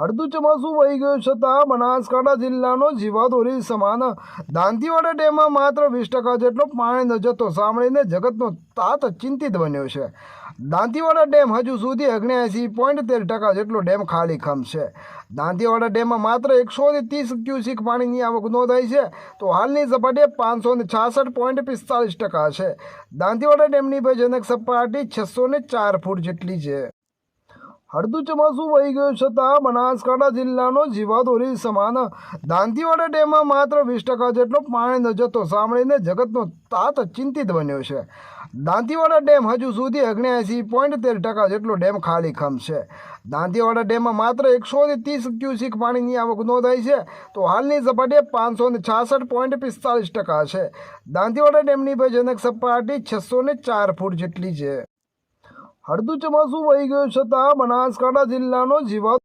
હળદુ ચોમાસું વહી ગયું છતાં બનાસકાંઠા જિલ્લાનો જીવાદોરી સમાન. દાંતીવાડા ડેમમાં માત્ર વીસ ટકા જેટલો પાણીનો જથ્થો સાંભળીને જગતનો તાત ચિંતિત બન્યો છે. દાંતીવાડા ડેમ હજુ સુધી ઓગણ્યાસી પોઈન્ટ તેર ટકા જેટલો ડેમ ખાલી ખમ છે. દાંતીવાડા ડેમમાં માત્ર એકસો ત્રીસ ક્યુસિક પાણીની આવક નોંધાઈ છે, તો હાલની સપાટી પાંચસો ને છાસઠ પોઈન્ટ પિસ્તાલીસ ટકા છે. દાંતીવાડા ડેમની ભયજનક સપાટી છસો ને ચાર ફૂટ જેટલી છે. હળદુ ચોમાસું વહી ગયું છતાં બનાસકાંઠા જિલ્લાનો જીવાદોરી સમાન. દાંતીવાડા ડેમમાં માત્ર વીસ ટકા જેટલો પાણીનો જથ્થો સાંભળીને જગતનો તાત ચિંતિત બન્યો છે. દાંતીવાડા ડેમ હજુ સુધી ઓગણ્યાસી પોઈન્ટ તેર ટકા જેટલો ડેમ ખાલી ખમ છે. દાંતીવાડા ડેમમાં માત્ર એકસો ત્રીસ ક્યુસિક પાણીની આવક નોંધાઈ છે, તો હાલની સપાટી પાંચસો ને છાસઠ પોઈન્ટ પિસ્તાલીસ ટકા છે. દાંતીવાડા ડેમની ભયજનક સપાટી છસો ને ચાર ફૂટ જેટલી છે. હળદુ ચોમાસું વહી ગયું છતાં બનાસકાંઠા જિલ્લાનો જીવા